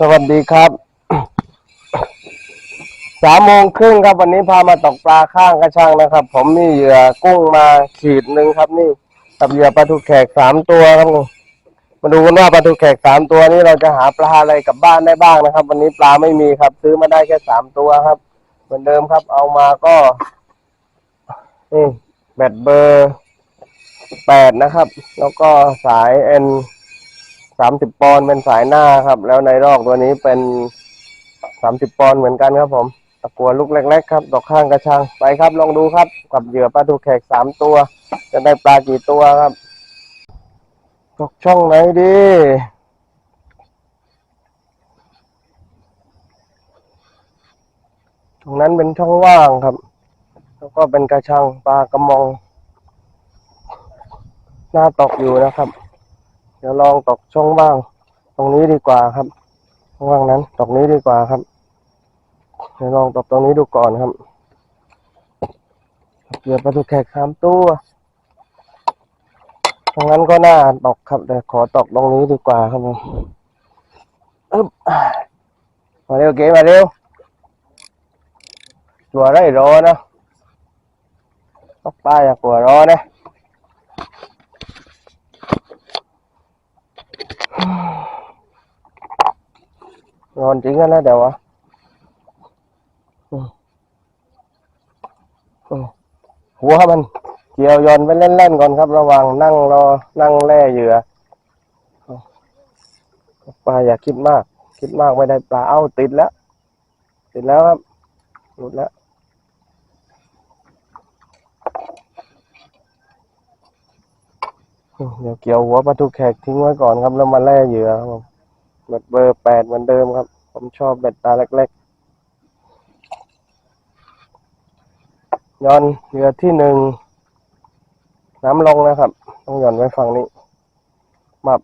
สวัสดีครับ สามโมงครึ่งครับวันนี้พามาตกปลาข้างกระชังนะครับ ผมมีเหยื่อกุ้งมาขีดหนึ่งครับ นี่กับเหยื่อปลาทูแขกสามตัวครับมาดูกันว่าปลาทูแขกสามตัวนี้เราจะหาปลาอะไรกลับบ้านได้บ้างนะครับ วันนี้ปลาไม่มีครับ ซื้อมาได้แค่สามตัวครับ เหมือนเดิมครับ เอามาก็นี่แบตเบอร์แปดนะครับ แล้วก็สายเอ็น สามสิบปอนด์เป็นสายหน้าครับ แล้วในรอกตัวนี้เป็นสามสิบปอนด์เหมือนกันครับผมตะกัวลูกเล็กๆครับดอกข้างกระชังไปครับลองดูครับ กับเหยื่อปลาทูแขกสามตัว จะได้ปลากี่ตัวครับ ตกช่องไหนดีตรงนั้นเป็นช่องว่างครับ แล้วก็เป็นกระชังปลากระมอง หน้าตกอยู่นะครับ ดี๋ยวลองตกช่องว่าง ตรงนี้ดีกว่าครับช่องว่างนั้นตกนี้ดีกว่าครับเดี๋ยวลองตกตรงนี้ดูก่อนครับเหยื่อปลาทูแขกสามตัวตรงนั้นก็น่าตกครับ แต่ขอตกตรงนี้ดีกว่าครับผมอึ๊บมาเร็วเก๋มาเร็วตัวไรรอนะตกปลาอย่ากลัวรอนะ ร้อนจริงนะเดี๋ยววะหัวมันเกี่ยวยอนไปเล่นๆก่อนครับ ระว่างนั่งรอนั่งแล่เหยื่อปลาอย่าคิดมาก คิดมากไม่ได้ปลาเอ้าติดแล้ว ติดแล้วครับหลุดแล้วอืมเดี๋ยวเกี่ยวหัวปลาทูแขกทิ้งไว้ก่อนครับ แล้วมาแล่เหยื่อครับผม เบ็ดเบอร์แปดเหมือนเดิมครับ ผมชอบเบ็ดตาเล็กๆย้อนเหยื่อที่หนึ่งน้ำลงนะครับ ต้องย่อนไว้ฝั่งนี้มับ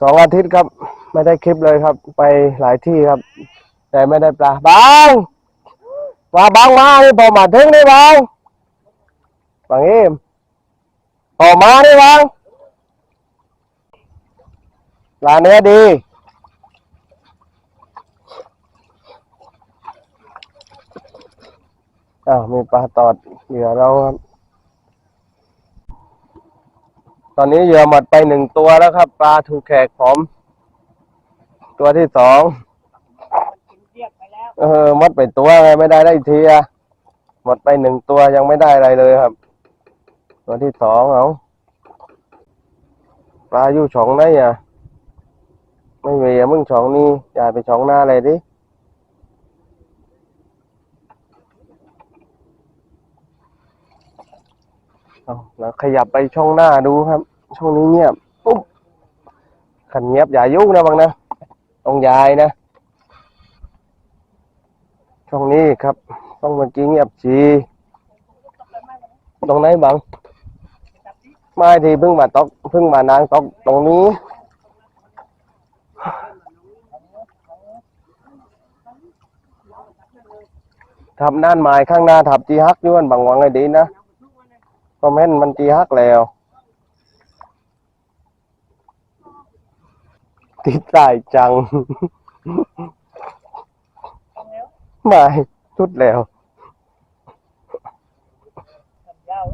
สองอาทิตย์ครับ ไม่ได้คลิปเลยครับ ไปหลายที่ครับ แต่ไม่ได้ปลาบางว่าบางมาที่พอมาถึงนี่บางบางเอ็มพอมานี่บาง ปลาเนื้อดี อ้าว มีปลาตอดเหยื่อเราครับ ตอนนี้เหยื่อหมดไปหนึ่งตัวแล้วครับ ปลาถูกแขกผม ตัวที่สองเออหมดไปตัวไงไม่ได้ได้ทีอะหมดไปหนึ่งตัวยังไม่ได้อะไรเลยครับ ตัวที่สองเอาปลาอยู่ช่องไหนอะ ไม่มีอะมึงช่องนี้ย้ายไปช่องหน้าเลยดิเอาแล้วขยับไปช่องหน้าดูครับ ช่องนี้เงียบปุ๊บขันเงียบอย่ายุ่งนะบังนะต้องย้ายนะ ช่องนี้ครับ ต้องเมื่อกี้เงียบจีตรงไหนบัง ไม่ทีเพิ่งมาตกเพิ่งมานางตกตรงนี้ ทับน่านไม้ข้างหน้าทับจีฮักด้วยบางวังไงดีนะคอมเมนต์มันจีฮักแล้วติดใจจัง ไม่ชุดแล้ว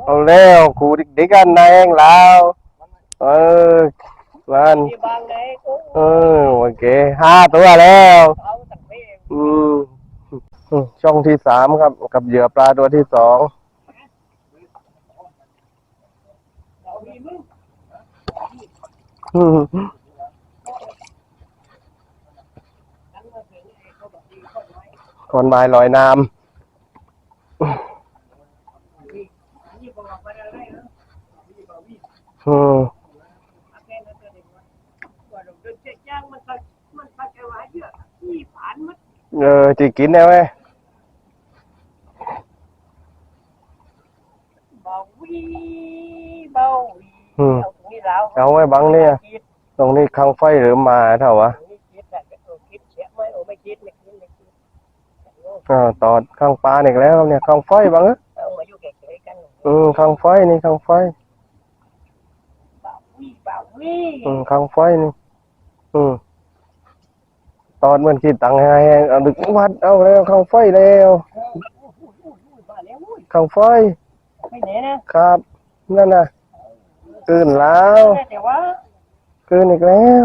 เอาแล้วครูดิกๆกันนายเองแล้ว เออมันที่บางไหนกูเออโอเคห้าตัวแล้ว เอาตั้งเพลง อืมอืม ช่องที่สามครับ กับเหยื่อปลาตัวที่สองคอนบายลอยน้ำอืเออจีกินได้ไหมดินเจ๊ย่างมันก็มันก็จะว่าเยอะนี่ผ่านมัน เออจีกินได้ไหม เบาวีเบาวีเอาตรงนี้ เอาไว้บังเนี่ยตรงนี้คังไฟหรือมาเท่าวะต่อข้างปลาอีกแล้วเนี่ยข้างไฟบังอ้ยเอามาอยู่เก๋ๆกันอืมข้างไฟนี่ข้างไฟอืมข้างไฟนี่อืมตอนมันคิดตังค์ให้เอาดึกวัดเอาแล้วข้างไฟแล้วข้างไฟไม่ไหนนะครับนั่นน่ะ กืนแล้วแต่ว่ากืนอีกแล้ว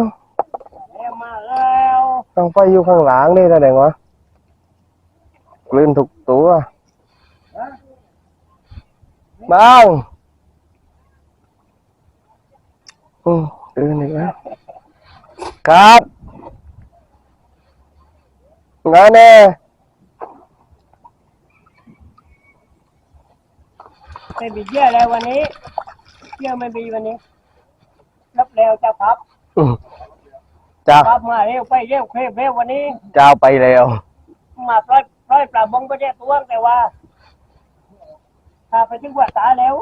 แล้วมาแล้วเข้าไฟอยู่ข้างหลังนี่แสดงวะกลืนถูกตัวบ้างอืมกลืนอีกแล้วครับงานแน่ไม่มีเยื่อแล้ววันนี้ เยื่อไม่มีวันนี้รับแล้วจะพับอืมจ้าพับมาเร็วไปเร็วเคลมเร็ววันนี้เจ้าไปแล้ว มาปล่อยปล่อยปลาบงไปได้ตัวแต่ว่าถ้าไปถึงว่าตาแล้ว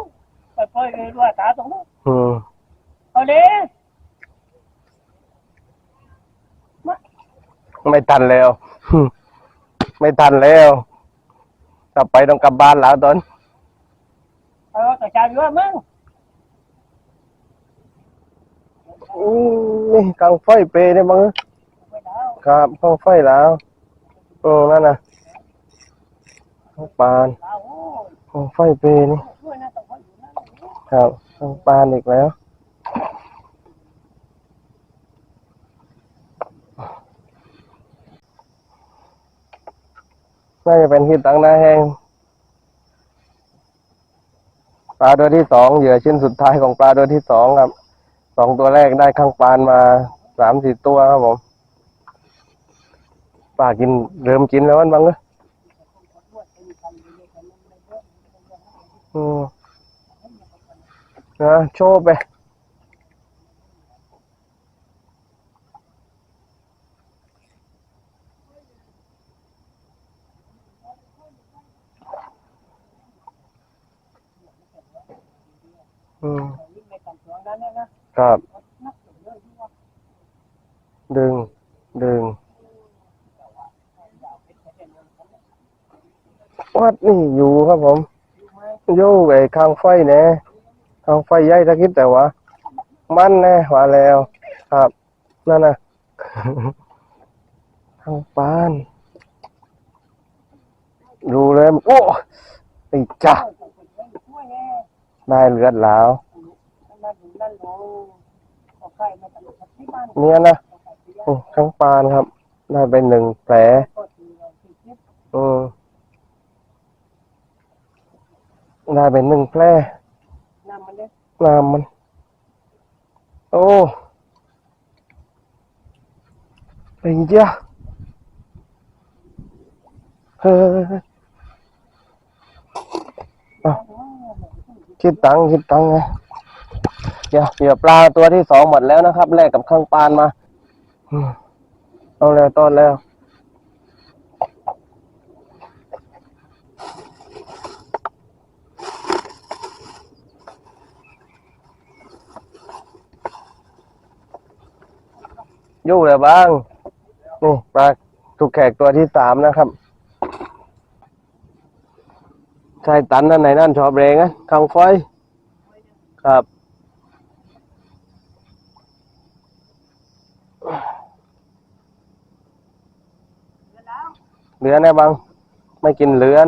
ไปปล่อยเลยว่าตาตรงนู้นอืมเอาเลยไม่ทันแล้ว ไม่ทันแล้วกลับไปต้องกลับบ้านแล้วตอน เอาแต่จานเยอะมึง อืม นี่กลางไฟเปย์ได้มั้งครับกลางไฟแล้วอืมนั่นนะกลางปานกลางไฟเปย์นี่คอยอยู่นั่นครับกลางปานอีกแล้วน่าจะเป็นที่ตั้งหน้าแห้งปลาตัวที่สองเหยื่อชิ้นสุดท้ายของปลาตัวที่สองครับ สองตัวแรกได้ข้างปานมาสามสี่ตัวครับผมป่ากินเริ่มกินแล้วมันบ้างเนอะอืมนะโชว์ไป อืม วิ่งไปกันสองนั้นนะนะครับ นักเยอะที่ว่า ดึง ดึง วัดนี่อยู่ครับผม อยู่ไอ้ข้างไฟแน่ข้างไฟใหญ่ตะคิดแต่ว่ามันแน่ว่าแล้ว ครับ นั่นน่ะทางปานดูเลยโอ้ไอ้จ้าได้เลือดแล้วเนี่ยนะข้างปานครับ ได้ไปหนึ่งแผลก็ตีเราติดนิดอืม ได้เป็นหนึ่งแผลน้ำมันเลยน้ำมัน โอ้ไอ้เจ้าเฮ้ยเอาคิดตังค์คิดตังค์ไงเดี๋ยวเหยื่อปลาตัวที่สองหมดแล้วนะครับแลกกับข้างปานมาอืมเอาแล้วต้อนแล้ว ยู่เลยบ้างนี่ปลาถูกแขกตัวที่สามนะครับชายตันนั่นไหนนั่นชอบแรงนะข้างไฟครับเหลือนแน่บัง ไม่กินเหลือน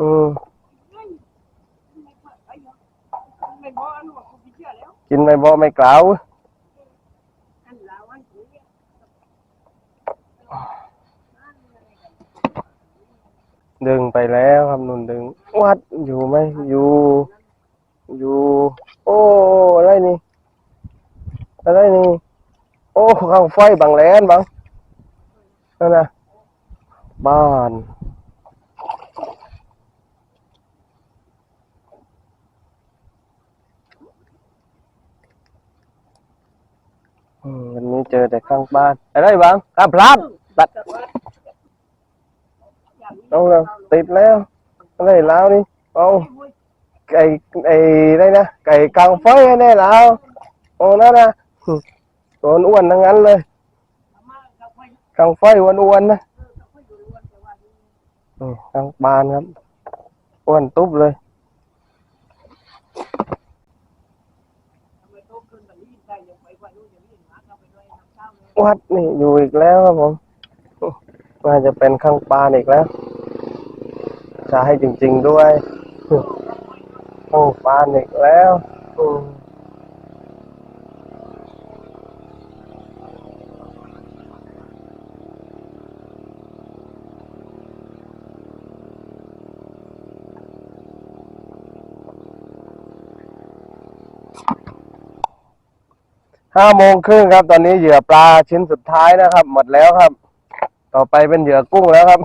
อือกินไม่บ่ไม่กล่าวดึงไปแล้วครับนุ่นดึง วัดอยู่ไหมอยู่ อยู่ โอ้อะไรนี่อะไรนี่โอ้ข้างไฟบางแลนบังนั่นนะบ้าน วันนี้เจอแต่ข้างบ้านอะไรบ้างอะพลาดตัดเอาแล้วติดแล้วอะไรแล้วนี่เอาไก่ไอ้ได้นะไก่กลางไฟแน่แล้วโอ้นั่นนะตัวอ้วนๆทั้งนั้นเลยกลางไฟอ้วนๆนะอืมกลางบานครับอ้วนตุ๊บเลย วัดนี่อยู่อีกแล้วครับผมว่าจะเป็นข้างปานอีกแล้วจะให้จริง ๆด้วยข้างปานอีกแล้วอืม ห้าโมงครึ่งครับ ตอนนี้เหยื่อปลาชิ้นสุดท้ายนะครับ หมดแล้วครับ ต่อไปเป็นเหยื่อกุ้งแล้วครับ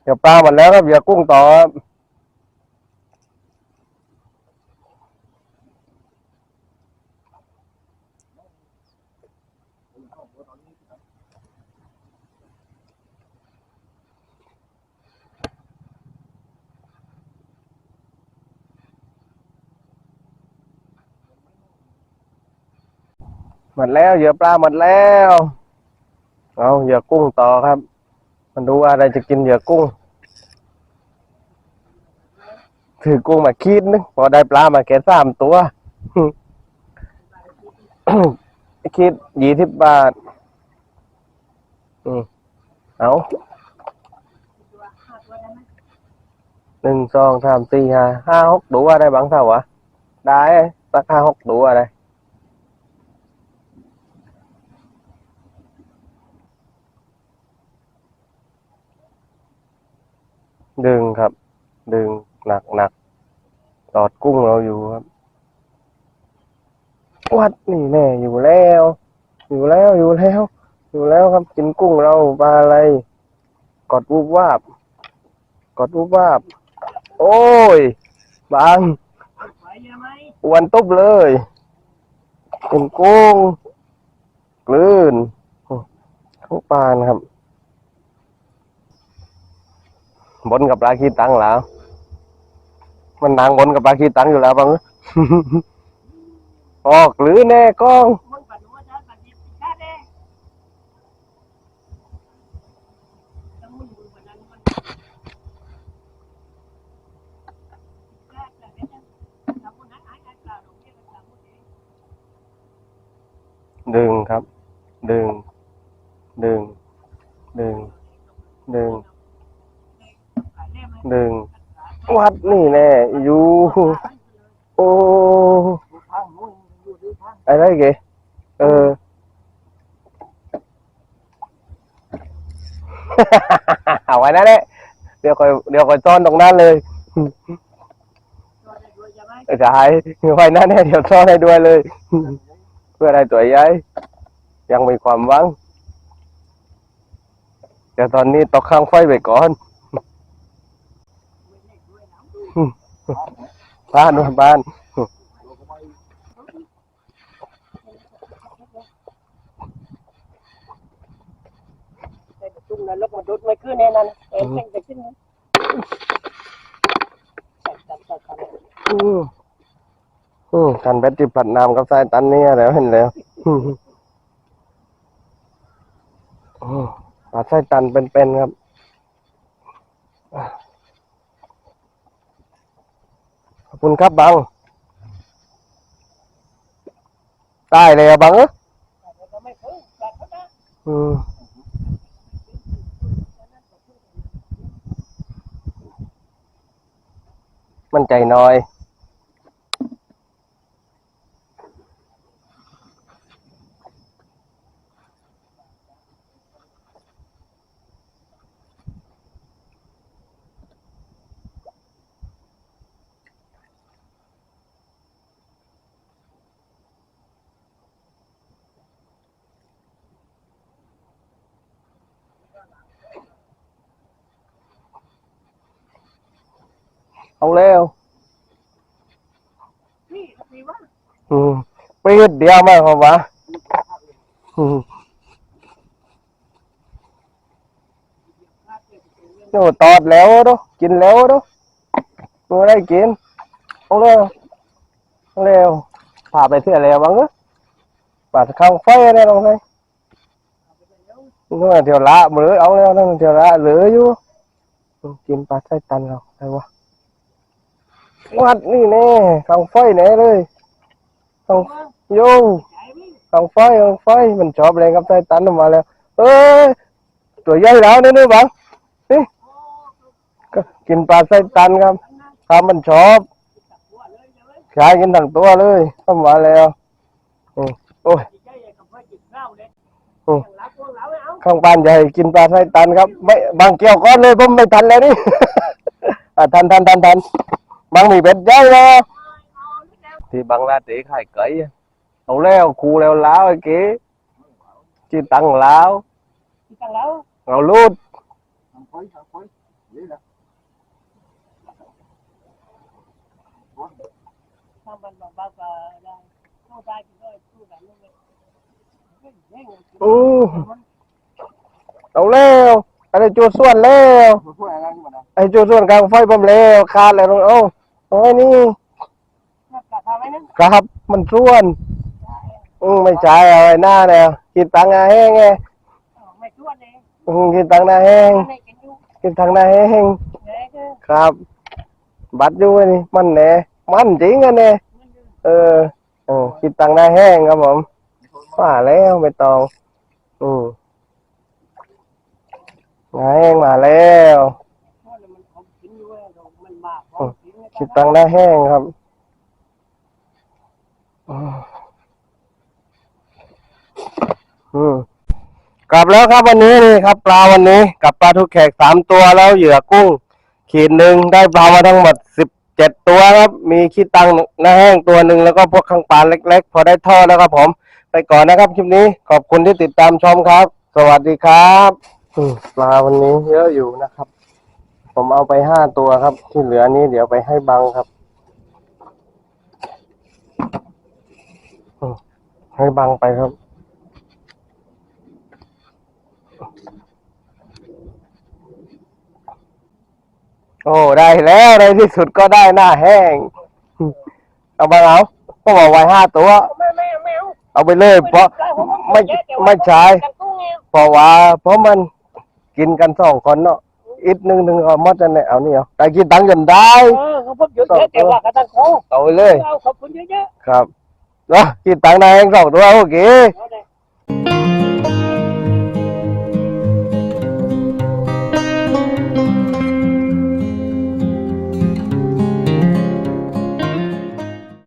เหยื่อปลาหมดแล้วครับเหยื่อกุ้งต่อครับ หมดแล้วเหยื่อปลาหมดแล้ว เอาเหยื่อกุ้งต่อครับ มันดูว่าอะไรจะกินเหยื่อกุ้ง ถือกุ้งมาคีดนึงพอได้ปลามาแค่สามตัวคิดยี่สิบบาท อืมเอาหนึ่งสองสามสี่ห้าห้าหกตัวได้บ้างเท่าวะได้สักห้าหกตัวได้ ดึงครับ ดึงหนักหนักตอดกุ้งเราอยู่ครับ วัดนี่แน่อยู่แล้ว อยู่แล้วอยู่แล้ว อยู่แล้วครับกินกุ้งเราปลาอะไร กดวูบวาบ กดวูบวาบ โอ้ย บางวใช่ไหมอ้วนตุ๊บเลยกินกุ้งกลืนข้างปลานครับ บนกับปลาขี้ตังแล้ว มันนางบนกับปลาขี้ตังอยู่แล้วบังออกหรือแน่ก้องดึงครับ ดึง ดึง ดึง ดึง ห้ดึงวัดนี่แน่อยู่โอ้ทางนู้นอยู่ดีทางอะไรเก๋เออเอาไว้นั่นแหละเดี๋ยวคอยเดี๋ยวคอยซ่อนตรงนั้นเลยตัวได้ด้วยใช่ไหมจะหายไว้นั่นแหละเดี๋ยวซ่อนให้ด้วยเลย เพื่ออะไรตัวใหญ่ยังมีความหวังแต่ตอนนี้ตกข้างไฟไปก่อน บ้านว่าบ้านแต่ตุ้งนั้นแล้วก็ดุดไม่ขึ้นแน่นอนเอ็นเก่งจะขึ้นใส่ตัดใส่ตัดอืมอืมกันเบ็ดที่ผัดน้ำกับสายตันเนี่ยแล้วเห็นแล้วอืมอืมปลาสายตันเป็นๆครับ ขอบคุณครับบัง ได้เลยอะบังเอ้ยก็ไม่พึ่งตัดเขานะอืมมันใจน้อย เอาแล้วนี่ทำไมวะอืมปีดเดียวไม่พอวะอืมโน่ตอดแล้วดูกินแล้วดูตัวได้กินเอาแล้วเอาแล้วพาไปเที่ยวแล้วบ้างเนอะปาดข้างไฟอะไรลงไปนู่นเที่ยวละมือเอาแล้วนั่นเที่ยวละเหลืออยู่กินปลาไส้ตันเราอะไรวะ วัดนี่แน่ข้างไฟแน่เลยข้างโยใหญ่ไหมข้างไฟข้างไฟมันชอบแรงกับไส้ตันออกมาแล้ว เอ้ยตัวใหญ่แล้วนี่นี่บังนี่ก็กินปลาไส้ตันครับครับมันชอบหัวเลยใช่ไหมขายกินทั้งตัวเลยเข้ามาแล้วโอ้ยดีใจกับพ่อจิตเล่าเลยอืมรักพวกเราไม่เอาข้างบ้านใหญ่กินปลาไส้ตันครับ ไม่บางเกี่ยวก้อนเลยผมไม่ทันแล้วนี่ทันทันทันทัน บางมีเบ็ดใหญ่แล้วที่บางลาตีขายไก่อะเอาแล้วครูแล้วล้าวไอ้เก๋จีตังล้าวที่ตั้งแล้วเอาลูดทำมันแบบว่าก็ได้เข้าใจกินด้วยสู้กันเลยเฮ้ยอือเอาแล้วอะไรจูดส่วนแล้วไอ้จูดส่วนกลางไฟผมแล้วขาดแล้วเอ้าโอ้ยนี่กลับมาไหมนะครับมันส่วนอืมไม่ใช่เอาไอ้หน้าเนี่ยกินตังหน้าแห้งไงไม่ชวนเลยอืมกินตังหน้าแห้งไม่กินอยู่กินตังหน้าแห้งเลยก็ครับ บัดอยู่ไอ้นี่มันแหน่มันจริงอะเนี่ยเออเออกินตังหน้าแห้งครับผมว่าแล้วไม่ต้องอืม หน้าแห้งมาแล้วคิดตังค์หน้าแห้งครับอือกลับแล้วครับวันนี้นี่ครับปลาวันนี้กับปลาทุกแขกสามตัวแล้วเหยื่อกุ้ง ขีดหนึ่งได้ปลามาทั้งหมดสิบเจ็ดตัวครับ มีขี้ตังหน้าแห้งตัวหนึ่งแล้วก็พวกข้างปลาเล็ก ๆ พอได้ทอดแล้วครับผม ไปก่อนนะครับคลิปนี้ขอบคุณที่ติดตามชมครับ สวัสดีครับ ปลาวันนี้เยอะอยู่นะครับ ผมเอาไปห้าตัวครับ ที่เหลือนี้เดี๋ยวไปให้บังครับให้บังไปครับ โอ้ได้แล้วในที่สุดก็ได้หน้าแห้ง เอาบังเอาก็บอกไว้ห้าตัว เอาไปเลยเพราะไม่ไม่ใช่เพราะว่าเพราะมัน กินกันสองคนเนาะอีกหนึ่งหนึ่งเอาหมดจะเนี่ยเอานี่เอาแต่กินตังค์จนได้ เออเขาพบหยุดแต่ว่ากระตังโคเอาไปเลยเอาขอบคุณเยอะครับเนาะกินตังค์นายเองสองตัวโอเคๆเอาเลย